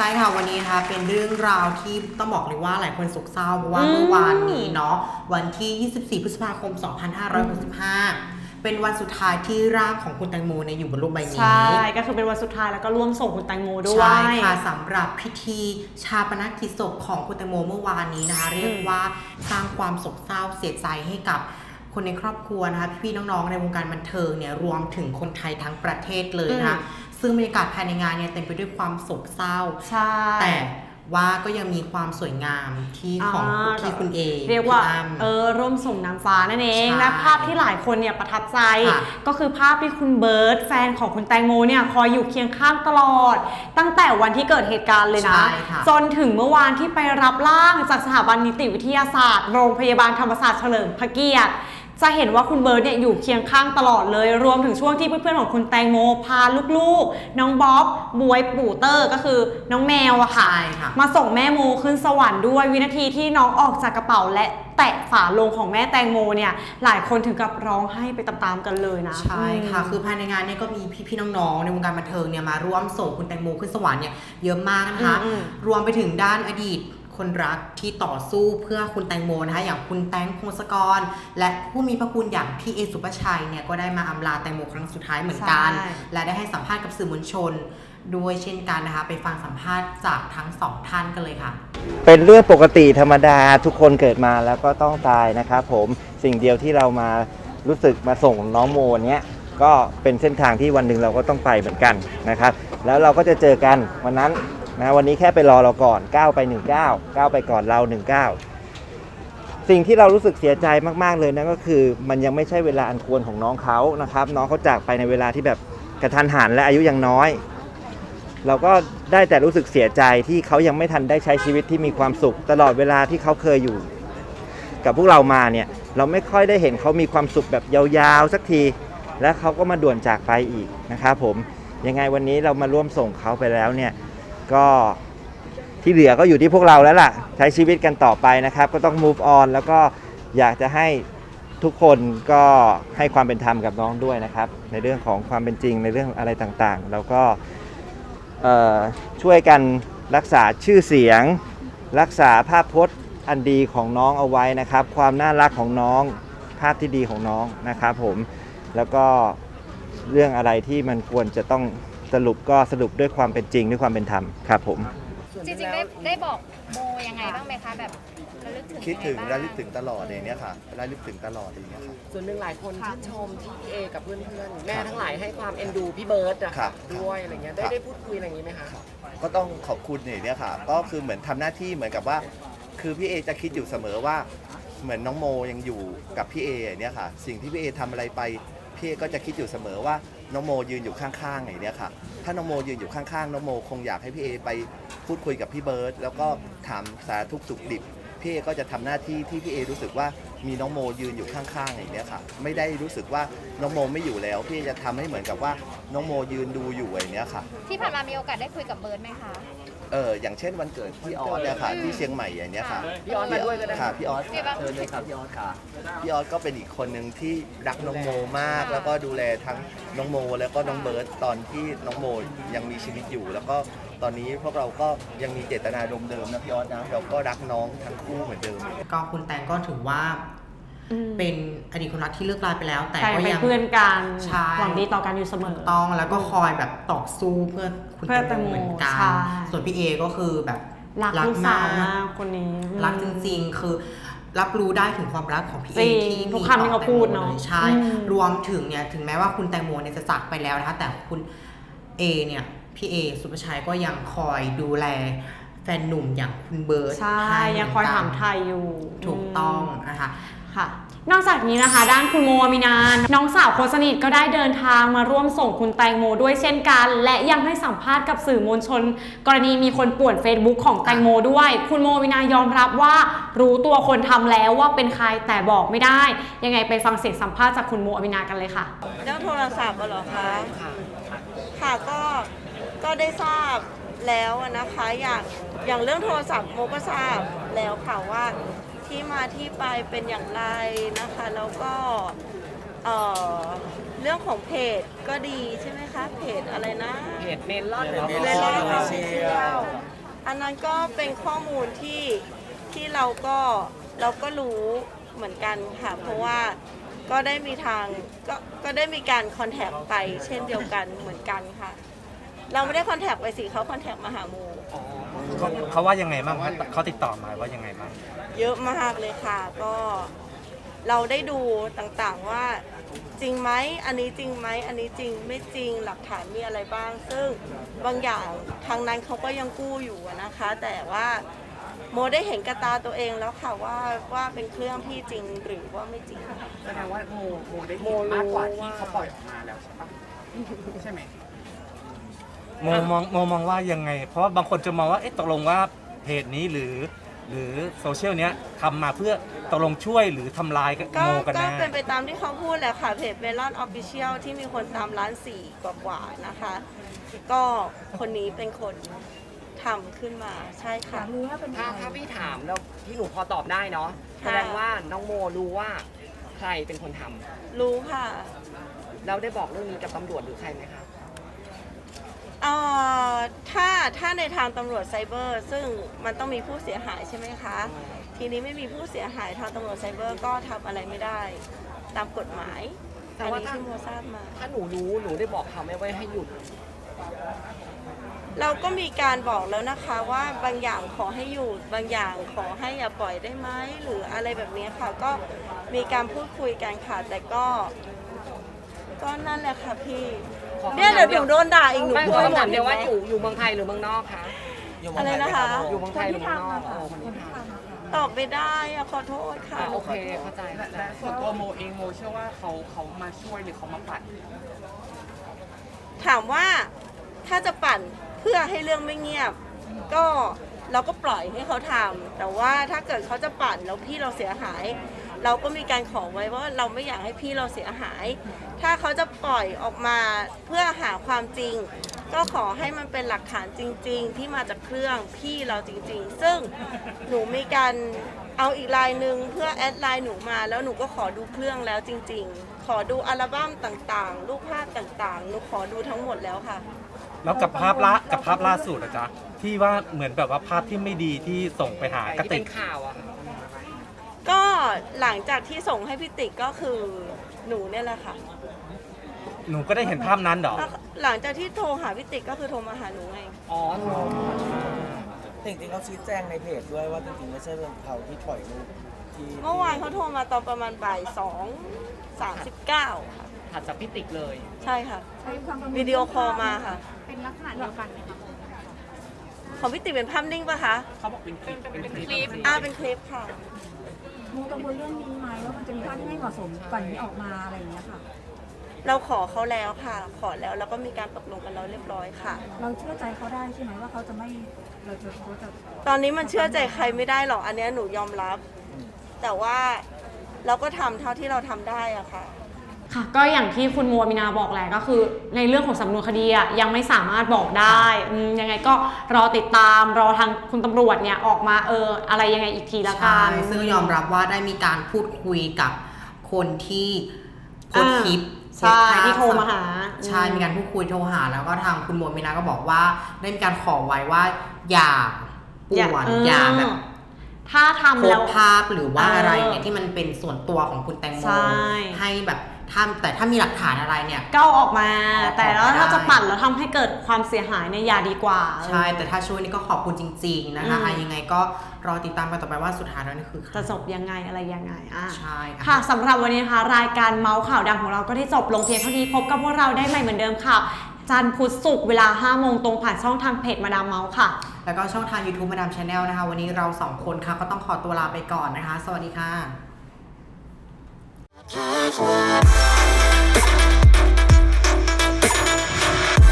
ช่ค่ะวันนี้นะคะเป็นเรื่องราวที่ต้องบอกเลยว่าหลายคนโศกเศร้าเพราะว่าอืมเมื่อวานนี้เนาะวันที่ 24 พฤษภาคม 2565 เป็นวันสุดท้ายที่ร่างของคุณแตงโมเนี่ยอยู่บนโลกใบนี้ใช่ ก็คือเป็นวันสุดท้ายแล้วก็ร่วมส่งคุณแตงโมด้วย ใช่ค่ะสำหรับพิธีชาปนกิจศพของคุณแตงโมเมื่อวานนี้นะคะ เรียกว่าสร้างความโศกเศร้าเสียใจให้กับคนในครอบครัวนะคะพี่ๆน้องๆในวงการบันเทิงเนี่ยรวมถึงคนไทยทั้งประเทศเลยนะคะอืม ซึ่งบรรยากาศภายในงานเนี่ยเต็มไปด้วยความโศกเศร้า ใช่ แต่ว่าก็ยังมีความสวยงามที่ของอ่า ที่คุณเอเรียกว่าพี่อ้ำ เออร่วมส่งนางฟ้านั่นเองใช่และภาพที่หลายคนเนี่ยประทับใจ ค่ะก็คือภาพที่คุณเบิร์ตแฟนของคุณแตงโมเนี่ยคอยอยู่เคียงข้างตลอด ตั้งแต่วันที่เกิดเหตุการณ์เลยนะ ใช่ค่ะ จนถึงเมื่อวานที่ไปรับร่างจากสถาบันนิติวิทยาศาสตร์ โรงพยาบาลธรรมศาสตร์เฉลิมพระเกียรติ จะเห็นว่าคุณเบิร์ตเนี่ยอยู่เคียงข้างตลอดเลย รวมถึงช่วงที่เพื่อนๆของคุณแตงโมพาลูกๆ น้องบ๊อบ บวยปู่เตอร์ก็คือน้องแมวอะค่ะ ใช่ค่ะ มาส่งแม่โมขึ้นสวรรค์ด้วยวินาทีที่น้องออกจากกระเป๋าและแตะฝาโลงของแม่แตงโมเนี่ยหลายคนถึงกับร้องไห้ไปตามๆกันเลยนะ ใช่ค่ะมคือภายในงานเนี่ยก็มีพี่ๆน้องๆในวงการบันเทิงเนี่ยมาร่วมส่งคุณแตงโมขึ้นสวรรค์เนี่ยเยอะมากนะคะ อืมรวมไปถึงด้านอดีต คนรักที่ต่อสู้เพื่อคุณแตงโมนะคะ อย่างคุณแตงพงศกร และผู้มีพระคุณอย่างพี่เอสุปชัยเนี่ยก็ได้มาอำลาแตงโมครั้งสุดท้ายเหมือนกันใช่และได้ให้สัมภาษณ์กับสื่อมวลชน ด้วยเช่นกันนะคะ ไปฟังสัมภาษณ์จากทั้งสองท่านกันเลยค่ะ เป็นเรื่องปกติธรรมดาทุกคนเกิดมาแล้วก็ต้องตายนะครับผมสิ่งเดียวที่เรามารู้สึกมาส่งน้องโมเนี้ยก็เป็นเส้นทางที่วันหนึ่งเราก็ต้องไปเหมือนกันนะครับ แล้วเราก็จะเจอกันวันนั้น นะวันนี้แค่ไปรอเราก่อนก้าวไป19ก้าวไปก่อนเรา 19 สิ่งที่เรารู้สึกเสียใจมากๆเลยนั่นก็คือ มันยังไม่ใช่เวลาอันควรของน้องเขานะครับ น้องเขาจากไปในเวลาที่แบบกระทันหันและอายุยังน้อย เราก็ได้แต่รู้สึกเสียใจที่เขายังไม่ทันได้ใช้ชีวิตที่มีความสุข ตลอดเวลาที่เขาเคยอยู่ กับพวกเรามาเนี่ยเราไม่ค่อยได้เห็นเขามีความสุขแบบยาวๆสักที และเขาก็มาด่วนจากไปอีกนะครับผมยังไงวันนี้เรามาร่วมส่งเขาไปแล้วเนี่ย ก็ที่เหลือก็อยู่ที่พวกเราแล้วล่ะ ใช้ชีวิตกันต่อไปนะครับ ก็ต้อง move on แล้วก็อยากจะให้ทุกคนก็ให้ความเป็นธรรมกับน้องด้วยนะครับ ในเรื่องของความเป็นจริงในเรื่องอะไรต่างๆ แล้วก็ช่วยกันรักษาชื่อเสียง รักษาภาพพจน์อันดีของน้องเอาไว้นะครับ ความน่ารักของน้องภาพที่ดีของน้องนะครับผมแล้วก็เรื่องอะไรที่มันควรจะต้อง สรุปก็สรุปด้วยความเป็นจริงด้วยความเป็นธรรมครับผม จริงๆได้ได้บอกโมยังไงบ้างไหมคะแบบระลึกถึงคิดถึงยัไบ้าระลึกถึงตลอดอย่างเนี้ยค่ะระลึกถึงตลอดอย่างเนี้ยค่ะ ส่วนหนึ่งหลายคนชื่นชมที่พี่เอกับเพื่อนๆแม่ทั้งหลายให้ความเอ็นดูพี่เบิร์ตอะครับด้วยอะไรเงี้ยได้ครับ ได้พูดคุยอะไรอย่างงี้ไหมคะ ก็ต้องขอบคุณอย่างเนี้ยค่ะ ก็คือเหมือนทำหน้าที่เหมือนกับว่า คือพี่เอจะคิดอยู่เสมอว่า เหมือนน้องโมยังอยู่กับพี่เออย่างเนี้ยค่ะ สิ่งที่พี่เอทำอะไรไป พี่ก็จะคิดอยู่เสมอว่าน้องโมยืนอยู่ข้างๆอย่างเนี้ยค่ะ ถ้าน้องโมยืนอยู่ข้างๆน้องโมคงอยากให้พี่เอไปพูดคุยกับพี่เบิร์ตแล้วก็ถามสารทุกข์สุขดิบพี่เอก็จะทำหน้าที่ที่พี่เอรู้สึกว่ามีน้องโมยืนอยู่ข้างๆอย่างเนี้ยค่ะ ไม่ได้รู้สึกว่าน้องโมไม่อยู่แล้ว พี่จะทำให้เหมือนกับว่าน้องโมยืนดูอยู่อย่างเนี้ยค่ะ ที่ผ่านมามีโอกาสได้คุยกับเบิร์ดไหมคะ เอออย่างเช่นวันเกิดพี่ออสเนี่ยค่ะที่เชียงใหม่อย่างเนี้ยค่ะพี่ออสมาด้วยก็ได้ค่ะพี่ออสพี่บ้างเชิญเลยครับพี่ออสค่ะพี่ออสก็เป็นอีกคนหนึ่งที่รักน้องโมมาก แล้วก็ดูแลทั้งน้องโม แล้วก็น้องเบิร์ตตอนที่น้องโมยังมีชีวิตอยู่ แล้วก็ตอนนี้พวกเราก็ยังมีเจตนาเดิมๆนะพี่ออสนะเราก็รักน้องทั้งคู่เหมือนเดิม ก็คุณแตงก็ถือว่าอืม เป็นอดีตคนรักที่เลิกลาไปแล้ว แต่แต่ก็เป็นยังเพื่อนกันใช่หวังดีต่อกันอยู่เสมอต้องแล้วก็คอยแบบต่อสู้เพื่อคุณเพื่อแตงโมเหมือนกันใช่ส่วนพี่เอก็คือแบบรักลูกสาวมากคนนี้ รักจริง ๆ คือรับรู้ได้ถึงความรักของพี่เอจริงที่ทุกมีคำที่เขาพูดเนอะต่อแตงโมลยใช่อืมรวมถึงเนี่ยถึงแม้ว่าคุณแตงโมเนี่ยจะจากไปแล้วนะคะแต่คุณเอเนี่ยพี่เอสุภาชัยก็ยังคอยดูแลแฟนหนุ่มอย่างคุณเบิร์ตใช่ให้ยังคอยถามไทยอยู่ ถูกต้องนะคะ ค่ะ นอกจากนี้นะคะ ด้านคุณโมอามินานน้องสาวคนสนิทก็ได้เดินทางมาร่วมส่งคุณแตงโมด้วยเช่นกัน และยังให้สัมภาษณ์กับสื่อมวลชน กรณีมีคนป่วน Facebook ของแตงโมด้วย คุณโมอามินายอมรับว่า รู้ตัวคนทำแล้วว่าเป็นใครแต่บอกไม่ได้ ยังไงไปฟังเสียงสัมภาษณ์จากคุณโมอามินากันเลยค่ะ เรื่องโทรศัพท์อะเหรอคะ ค่ะก็ก็ได้ทราบแล้วอะนะคะ อย่างอย่างเรื่องโทรศัพท์โมก็ทราบแล้วค่ะว่า ที่มาที่ไปเป็นอย่างไรนะคะ แล้วก็เอ่อเรื่องของเพจก็ดีใช่ไหมคะ เพจอะไรนะ เพจเมลอนเมลอนออฟฟิเชียลอันนั้นก็เป็นข้อมูลที่ที่เราก็เราก็รู้เหมือนกันค่ะ เพราะว่าก็ได้มีทางก็ก็ได้มีการคอนแทคไปเช่นเดียวกันเหมือนกันค่ะ เราไม่ได้คอนแทคไปสิเขาคอนแทคมาหาโม เขาเขาว่ายังไงบ้างเขาเขาติดต่อมาว่ายังไงบ้างเยอะมากเลยค่ะ ก็เราได้ดูต่างๆว่าจริงไหมอันนี้จริงไหมอันนี้จริงไม่จริงหลักฐานมีอะไรบ้าง ซึ่งบางอย่างทางนั้นเขาก็ยังกู้อยู่อะนะคะ แต่ว่าโมได้เห็นกระตาตัวเองแล้วค่ะว่าว่าเป็นเครื่องที่จริงหรือว่าไม่จริง แสดงว่าโมโมได้เห็นมากกว่าที่เขาปล่อยออกมาแล้วใช่ปะใช่ไหม โมมองโมมองว่ายังไง เพราะว่าบางคนจะมองว่าเอ๊ะตกลงว่าเพจนี้หรือ หรือโซเชียลเนี้ยทำมาเพื่อตกลงช่วยหรือทำลายกับก็โมกันก็แน่ เป็นไปตามที่เขาพูดแหละค่ะเพจเมลอนออฟฟิเชียลที่มีคนตามล้านสี่กว่าๆนะคะ ก็คนนี้เป็นคนทำขึ้นมาใช่ค่ะถ้าถ้าพี่ถามแล้วพี่หนูพอตอบได้เนาะค่ะแสดงว่าน้องโมรู้ว่าใครเป็นคนทำรู้ค่ะ แล้วได้บอกเรื่องนี้กับตำรวจหรือใครไหมคะ เอ่อถ้าถ้าในทางตำรวจไซเบอร์ ซึ่งมันต้องมีผู้เสียหายใช่ไหมคะ ทีนี้ไม่มีผู้เสียหายทางตำรวจไซเบอร์ก็ทำอะไรไม่ได้ ตามกฎหมายแต่อันว่านี้ถ้า ที่โมทราบมา ถ้าหนูรู้หนูได้บอกเขาไหมว่าให้หยุด เราก็มีการบอกแล้วนะคะว่าบางอย่างขอให้หยุดบางอย่างขอให้อย่าปล่อยได้ไหมหรืออะไรแบบนี้ค่ะ ก็มีการพูดคุยกันค่ะแต่ก็ ก็นั่นแหละค่ะพี่ขอคำถาม เนี่ยเดี๋ยวหนูโดนด่าอีกหนูไม่กลัขวอหมคำถาดมเห็เดียนวไหมว่าอยู่อยู่เมืองไทยหรือเมืองนอกคะอะไรนะคะอยู่เมืองไทยหรือเมืองนอกเออคนที่ทำตอบไม่ได้อะขอโทษค่ะ อะโอเคเข้าใจเข้าใจส่วนตัวโมเองโมเชื่อว่าเขาเขามาช่วยหรือเขามาปัด ถามว่าถ้าจะปั่นเพื่อให้เรื่องไม่เงียบ ก็เราก็ปล่อยให้เขาทำแต่ว่าถ้าเกิดเขาจะปั่นแล้วพี่เราเสียหาย เราก็มีการขอไว้ว่าเราไม่อยากให้พี่เราเสียหาย ถ้าเขาจะปล่อยออกมาเพื่อหาความจริง ก็ขอให้มันเป็นหลักฐานจริง ๆ ที่มาจากเครื่องพี่เราจริง ๆ ซึ่งหนูมีการเอาอีกลายหนึ่งเพื่อแอดไลน์หนูมา แล้วหนูก็ขอดูเครื่องแล้วจริง ๆ ขอดูอัลบั้มต่างๆ รูปภาพต่างๆ หนูขอดูทั้งหมดแล้วค่ะ แล้วกับภาพละกับภาพล่าสุดอะจ๊ะที่ว่าเหมือนแบบว่าภาพที่ไม่ดีที่ส่งไปหากระที่ติเป็ก นข่าวอะค่ะก็ หลังจากที่ส่งให้พี่ติ๊กก็คือหนูเนี่ยแหละค่ะ หนูก็ได้เห็นภาพนั้นเหรอแล้วหลังจากที่โทรหาพี่ติ๊กก็คือโทรมาหาหนูไง อ๋อจริงๆเขาชี้แจงในเพจด้วยว่าจริงๆไม่ใช่เป็นเขาที่ปล่อยรูปที่เมื่อวานเขาโทรมาตอนประมาณบ่ายสองสามสิบเก้าค่ะถัดจากพี่ติ๊กเลย ใช่ค่ะวิดีโอคอลมาค่ะ เป็นลักษณะเดียวกันไหมคะของพี่ติ๊กเป็นภาพนิ่งปะคะ เขาบอกเป็นคลิปเป็นคลิป อ่าเป็นคลิปค่ะโมกังวลเรื่องนี้ไหมว่ามันจะมีภาพที่ไม่เหมาะสมก่อนนี้ออกมาอะไรอย่างเงี้ยค่ะ เราขอเขาแล้วค่ะ ขอแล้วแล้วก็มีการตกลงกันแล้วเรียบร้อยค่ะ เราเชื่อใจเขาได้ใช่ไหมว่าเขาจะไม่เราจะเขาจะตอนนี้มันเชื่อใจใครไม่ได้หรอกอันเนี้ยหนูยอมรับ แต่ว่าเราก็ทำเท่าที่เราทำได้อะค่ะ ค่ะก็อย่างที่คุณโมมินาบอกแหละก็คือ ในเรื่องของสำนวนคดีอะยังไม่สามารถบอกได้อืมยังไงก็รอติดตามรอทางคุณตำรวจเนี่ยออกมาเอออะไรยังไงอีกทีละกัใช่น ซึ่งยอมรับว่าได้มีการพูดคุยกับคนที่โพสต์คลิปใช่ที่โทรมาหาใช่มีการพูดคุยโทรหา แล้วก็ทางคุณโมมินาก็บอกว่าได้มีการขอไว้ว่าอย่าป่อย่าวนเออออย่าแบบถ้าโพทำสแล้วต์ภาพหรือว่าเออออะไรเนี่ยที่มันเป็นส่วนตัวของคุณแตงโมใช่ ให้แบบ ถ้าแต่ถ้ามีหลักฐานอะไรเนี่ยก็เอาออกมาออกแต่แล้วมาได้ถ้าจะปั่นแล้วทำให้เกิดความเสียหายเนี่ยอย่าดีกว่า ใช่ แต่ถ้าช่วยนี่ก็ขอบคุณจริง ๆ นะคะอืม อะยังไงก็รอติดตามกันต่อไปว่าสุดท้ายแล้วนี่คือใครจะจบยังไงอะไรยังไงอะ ใช่อะ ค่ะสำหรับวันนี้นะคะรายการเมาส์ข่าวดังของเราก็ได้จบลงเพียงเท่านี้พบกับพวกเราได้ใหม่เหมือนเดิมค่ะ จันทร์พุธศุกร์เวลา 5 โมงตรงผ่านช่องทางเพจมาดามเมาส์ค่ะ แล้วก็ช่องทาง YouTube มาดามชาแนลนะคะ วันนี้เราสองคนค่ะก็ต้องขอตัวลาไปก่อนนะคะ สวัสดีค่ะ Halfway.